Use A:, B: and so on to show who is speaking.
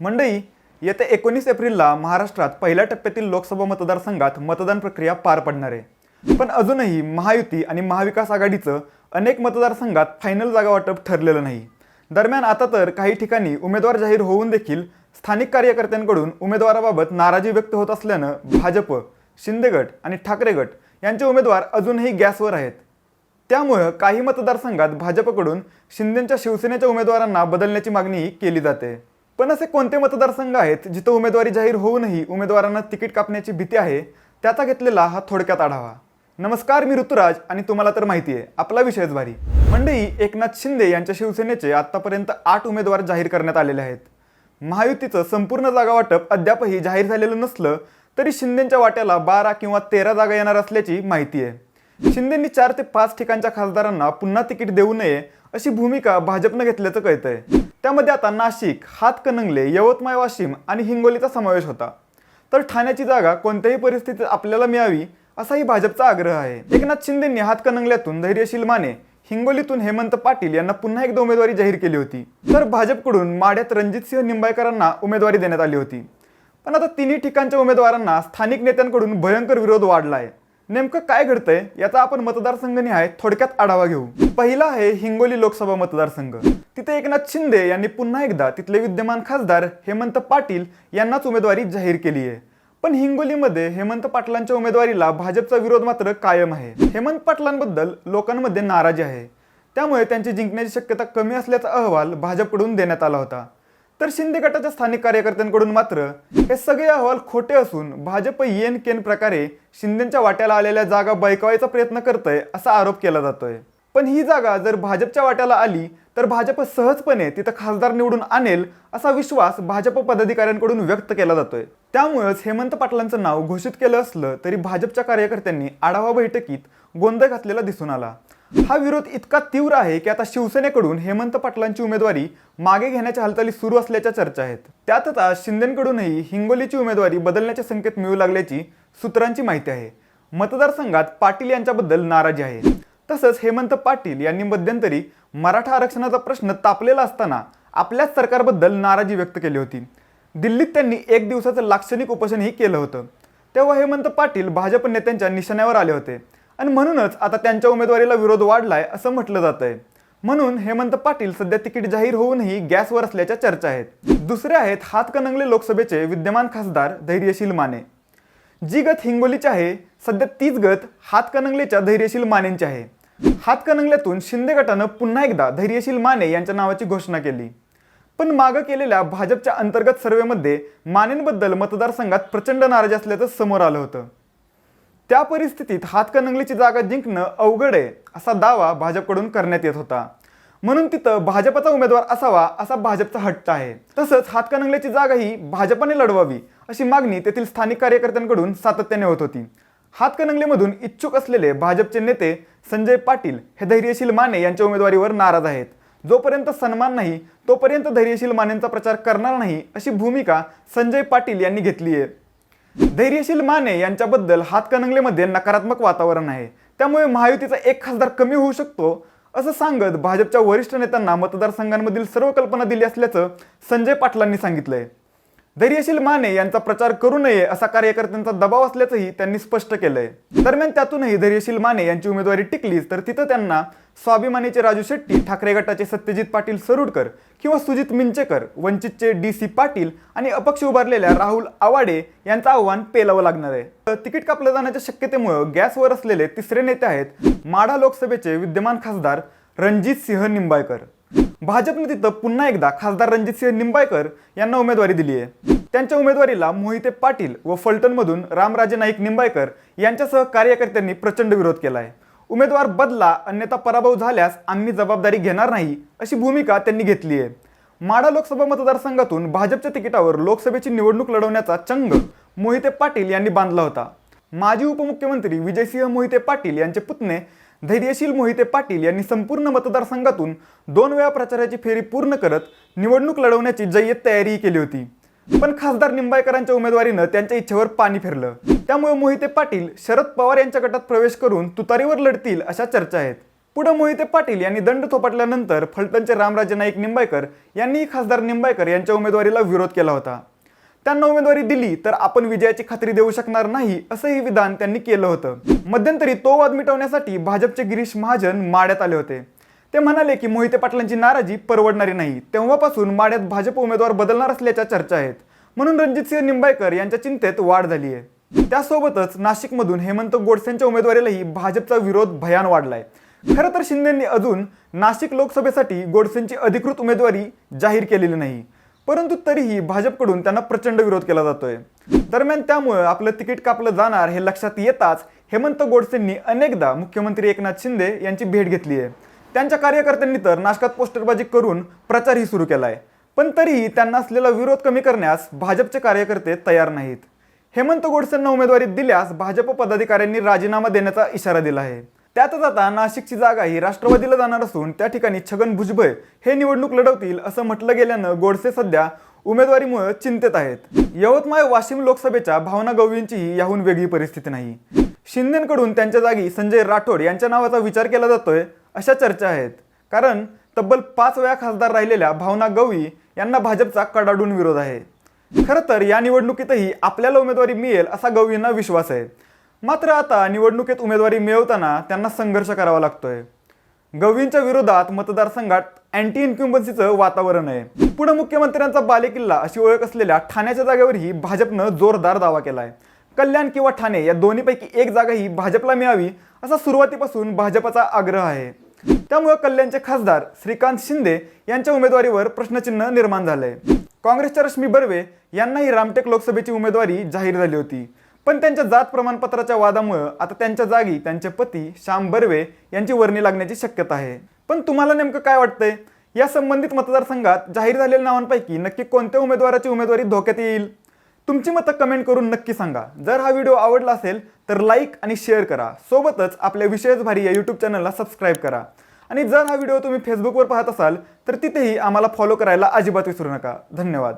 A: मंडई येत्या एकोणीस एप्रिलला महाराष्ट्रात पहिल्या टप्प्यातील लोकसभा मतदारसंघात मतदान प्रक्रिया पार पडणार आहे. पण अजूनही महायुती आणि महाविकास आघाडीचं अनेक मतदारसंघात फायनल जागा वाटप ठरलेलं नाही. दरम्यान आता तर काही ठिकाणी उमेदवार जाहीर होऊन देखील स्थानिक कार्यकर्त्यांकडून उमेदवाराबाबत नाराजी व्यक्त होत असल्यानं भाजप शिंदे गट आणि ठाकरे गट यांचे उमेदवार अजूनही गॅसवर आहेत. त्यामुळं काही मतदारसंघात भाजपकडून शिंदेंच्या शिवसेनेच्या उमेदवारांना बदलण्याची मागणीही केली जाते. पण असे कोणते मतदारसंघ आहेत जिथं उमेदवारी जाहीर होऊनही उमेदवारांना तिकीट कापण्याची भीती आहे? त्याचा घेतलेला हा थोडक्यात आढावा. नमस्कार मी ऋतुराज आणि तुम्हाला तर माहिती आहे आपला विषयच भारी मंडई एकनाथ शिंदे यांच्या शिवसेनेचे आतापर्यंत आठ उमेदवार जाहीर करण्यात आलेले आहेत. महायुतीचं संपूर्ण जागा वाटप अद्यापही जाहीर झालेलं नसलं तरी शिंदेच्या वाट्याला बारा किंवा तेरा जागा येणार असल्याची माहिती आहे. शिंदेंनी चार ते पाच ठिकाणच्या खासदारांना पुन्हा तिकीट देऊ नये अशी भूमिका भाजपनं घेतल्याचं कळतंय. त्यामध्ये आता नाशिक हातकणंगले यवतमाळ वाशिम आणि हिंगोलीचा समावेश होता. तर ठाण्याची जागा कोणत्याही परिस्थितीत आपल्याला मिळावी असाही भाजपचा आग्रह आहे. एकनाथ शिंदेंनी हातकणंगल्यातून धैर्यशील माने हिंगोलीतून हेमंत पाटील यांना पुन्हा एकदा उमेदवारी जाहीर केली होती. तर भाजपकडून माढ्यात रणजितसिंह निंबाळकरांना उमेदवारी देण्यात आली होती. पण आता तिन्ही ठिकाणच्या उमेदवारांना स्थानिक नेत्यांकडून भयंकर विरोध वाढलाय. नेमकं काय घडतंय याचा आपण मतदारसंघनिहाय थोडक्यात आढावा घेऊ. पहिला आहे हिंगोली लोकसभा मतदारसंघ. तिथे एकनाथ शिंदे यांनी पुन्हा एकदा तिथले विद्यमान खासदार हेमंत पाटील यांनाच उमेदवारी जाहीर केली आहे. पण हिंगोलीमध्ये हेमंत पाटलांच्या उमेदवारीला भाजपचा विरोध मात्र कायम आहे. हेमंत पाटलांबद्दल लोकांमध्ये नाराजी आहे. त्यामुळे त्यांची जिंकण्याची शक्यता कमी असल्याचा अहवाल भाजपकडून देण्यात आला होता. तर शिंदे गटाच्या स्थानिक कार्यकर्त्यांकडून मात्र हे सगळे अहवाल खोटे असून भाजप येन केन प्रकारे शिंदेच्या वाट्याला आलेल्या जागा बैकवायचा प्रयत्न करतय असा आरोप केला जातोय. पण ही जागा जर भाजपच्या वाट्याला आली तर भाजप सहजपणे तिथं खासदार निवडून आणेल असा विश्वास भाजप पदाधिकाऱ्यांकडून व्यक्त केला जातोय. त्यामुळेच हेमंत पाटलांचं नाव घोषित केलं असलं तरी भाजपच्या कार्यकर्त्यांनी आढावा बैठकीत गोंधळ घातलेला दिसून आला. हा विरोध इतका तीव्र आहे की आता शिवसेनेकडून हेमंत पाटलांची उमेदवारी मागे घेण्याच्या हालचाली सुरू असल्याच्या चर्चा आहेत. त्यातच आता शिंदेकडूनही हिंगोलीची उमेदवारी बदलण्याचे संकेत मिळू लागल्याची सूत्रांची माहिती आहे. मतदारसंघात पाटील यांच्याबद्दल नाराजी आहे. तसंच हेमंत पाटील यांनी मध्यंतरी मराठा आरक्षणाचा प्रश्न तापलेला असताना आपल्याच सरकारबद्दल नाराजी व्यक्त केली होती. दिल्लीत त्यांनी एक दिवसाचं लाक्षणिक उपोषणही केलं होतं. तेव्हा हेमंत पाटील भाजप नेत्यांच्या निशाण्यावर आले होते. आणि म्हणूनच आता त्यांच्या उमेदवारीला विरोध वाढलाय असं म्हटलं जात आहे म्हणून हेमंत पाटील सध्या तिकीट जाहीर होऊनही गॅसवर असल्याच्या चर्चा आहेत. दुसरे आहेत हातकणंगले लोकसभेचे विद्यमान खासदार धैर्यशील माने. जी गत हिंगोलीची आहे सध्या तीच गत हातकणंगलेच्या धैर्यशील मानेंची आहे. हातकणंगल्यातून शिंदे गटानं पुन्हा एकदा धैर्यशील माने यांच्या नावाची घोषणा केली. पण मागं केलेल्या भाजपच्या अंतर्गत सर्वेमध्ये मानेंबद्दल मतदारसंघात प्रचंड नाराजी असल्याचं समोर आलं होतं. त्या परिस्थितीत हातकणंगलीची जागा जिंकणं अवघड आहे असा दावा भाजपकडून करण्यात येत होता. म्हणून तिथं भाजपचा उमेदवार असावा असा भाजपचा हट्ट आहे. तसंच हातकनंगलीची जागा ही भाजपने लढवावी अशी मागणी तेथील स्थानिक कार्यकर्त्यांकडून सातत्याने होत होती. हातकणंगलेमधून इच्छुक असलेले भाजपचे नेते संजय पाटील हे धैर्यशील माने यांच्या उमेदवारीवर नाराज आहेत. जोपर्यंत सन्मान नाही तोपर्यंत धैर्यशील मानेंचा प्रचार करणार नाही अशी भूमिका संजय पाटील यांनी घेतली आहे. धैर्यशील माने यांच्याबद्दल हातकणंगलेमध्ये नकारात्मक वातावरण आहे. त्यामुळे महायुतीचा एक खासदार कमी होऊ शकतो असं सांगत भाजपच्या वरिष्ठ नेत्यांना मतदारसंघांमधील सर्व कल्पना दिली असल्याचं संजय पाटलांनी सांगितलंय. धैर्यशील माने यांचा प्रचार करू नये असा कार्यकर्त्यांचा दबाव असल्याचंही त्यांनी स्पष्ट केलंय. दरम्यान त्यातूनही धैर्यशील माने यांची उमेदवारी टिकलीच तर तिथं त्यांना स्वाभिमानीचे राजू शेट्टी ठाकरे गटाचे सत्यजित पाटील सरुडकर किंवा सुजित मिंचेकर वंचितचे डी सी पाटील आणि अपक्ष उभारलेल्या राहुल आवाडे यांचं आव्हान पेलावं लागणार आहे. तिकीट कापलं जाण्याच्या शक्यतेमुळे गॅसवर असलेले तिसरे नेते आहेत माढा लोकसभेचे विद्यमान खासदार रणजित सिंह निंबाळकर. भाजपने तिथं पुन्हा एकदा खासदार रणजितसिंह निंबाळकर यांना उमेदवारी दिली आहे. त्यांच्या उमेदवारीला मोहिते पाटील व फलटणमधून रामराजे नाईक निंबाळकर यांच्यासह कार्यकर्त्यांनी प्रचंड विरोध केला आहे उमेदवार बदला अन्यथा पराभव झाल्यास आम्ही जबाबदारी घेणार नाही अशी भूमिका त्यांनी घेतली आहे. माडा लोकसभा मतदारसंघातून भाजपच्या तिकिटावर लोकसभेची निवडणूक लढवण्याचा चंग मोहिते पाटील यांनी बांधला होता. माजी उपमुख्यमंत्री विजयसिंह मोहिते पाटील यांचे पुतणे धैर्यशील मोहिते पाटील यांनी संपूर्ण मतदारसंघातून दोन वेळा प्रचाराची फेरी पूर्ण करत निवडणूक लढवण्याची जय्यत तयारी केली होती. पण खासदार निंबाळकरांच्या उमेदवारीनं त्यांच्या इच्छेवर पाणी फिरलं. त्यामुळे मोहिते पाटील शरद पवार यांच्या गटात प्रवेश करून तुतारीवर लढतील अशा चर्चा आहेत. पुढे मोहिते पाटील यांनी दंड थोपटल्यानंतर फलटणचे रामराजे नाईक निंबाळकर यांनी खासदार निंबाळकर यांच्या उमेदवारीला विरोध केला होता. त्यांना उमेदवारी दिली तर आपण विजयाची खात्री देऊ शकणार नाही असंही विधान त्यांनी केलं होतं. मध्यंतरी तो वाद मिटवण्यासाठी भाजपचे गिरीश महाजन माड्यात आले होते. ते म्हणाले की मोहिते पाटलांची नाराजी परवडणारी नाही. तेव्हापासून माड्यात भाजप उमेदवार बदलणार असल्याच्या चर्चा आहेत. म्हणून रणजितसिंह निंबाळकर यांच्या चिंतेत वाढ झाली आहे. त्यासोबतच नाशिकमधून हेमंत गोडसेंच्या उमेदवारीलाही भाजपचा विरोध भयान वाढलाय. खरं तर शिंदेंनी अजून नाशिक लोकसभेसाठी गोडसेंची अधिकृत उमेदवारी जाहीर केलेली नाही. परंतु तरीही भाजपकडून त्यांना प्रचंड विरोध केला जातोय. दरम्यान त्यामुळे आपलं तिकीट कापलं जाणार हे लक्षात येताच हेमंत गोडसेंनी अनेकदा मुख्यमंत्री एकनाथ शिंदे यांची भेट घेतली आहे. त्यांच्या कार्यकर्त्यांनी तर नाशकात पोस्टरबाजी करून प्रचारही सुरू केलाय. पण तरीही त्यांना असलेला विरोध कमी करण्यास भाजपचे कार्यकर्ते तयार नाहीत. हेमंत गोडसेंना उमेदवारी दिल्यास भाजप पदाधिकाऱ्यांनी राजीनामा देण्याचा इशारा दिला आहे. त्यातच आता नाशिकची जागा ही राष्ट्रवादीला जाणार असून त्या ठिकाणी छगन भुजबळ हे निवडणूक लढवतील असं म्हटलं गेल्यानं गोडसे सध्या उमेदवारीमुळे चिंतेत आहेत. यवतमाळ वाशिम लोकसभेच्या भावना गवळींचीही याहून वेगळी परिस्थिती नाही. शिंदेकडून त्यांच्या जागी संजय राठोड यांच्या नावाचा विचार केला जातोय अशा चर्चा आहेत. कारण तब्बल पाच वेळा खासदार राहिलेल्या भावना गवळी यांना भाजपचा कडाडून विरोध आहे. खरं तर या निवडणुकीतही आपल्याला उमेदवारी मिळेल असा गवळींना विश्वास आहे. मात्र आता निवडणुकीत उमेदवारी मिळवताना त्यांना संघर्ष करावा लागतोय. गवळींच्या विरोधात मतदारसंघात अँटी इन्क्युम्बन्सीचं वातावरण आहे. पुढे मुख्यमंत्र्यांचा बालेकिल्ला अशी ओळख असलेल्या ठाण्याच्या जागेवरही भाजपनं जोरदार दावा केला आहे कल्याण किंवा ठाणे या दोन्हीपैकी एक जागा ही भाजपला मिळावी असा सुरुवातीपासून भाजपचा आग्रह आहे. त्यामुळे कल्याणचे खासदार श्रीकांत शिंदे यांच्या उमेदवारीवर प्रश्नचिन्ह निर्माण झालंय. काँग्रेसच्या रश्मी बर्वे यांनाही रामटेक लोकसभेची उमेदवारी जाहीर झाली होती. पण त्यांच्या जात प्रमाणपत्राच्या वादामुळं आता त्यांच्या जागी त्यांचे पती श्याम बर्वे यांची वर्णी लागण्याची शक्यता आहे. पण तुम्हाला नेमकं काय वाटतंय? या संबंधित मतदारसंघात जाहीर झालेल्या नावांपैकी नक्की कोणत्या उमेदवाराची उमेदवारी धोक्यात येईल? तुमची मतं कमेंट करून नक्की सांगा. जर हा व्हिडिओ आवडला असेल तर लाईक आणि शेअर करा. सोबतच आपल्या विशेष भारी या यूट्यूब चॅनलला सबस्क्राईब करा. आणि जर हा व्हिडिओ तुम्ही फेसबुकवर पाहत असाल तर तिथेही आम्हाला फॉलो करायला अजिबात विसरू नका. धन्यवाद.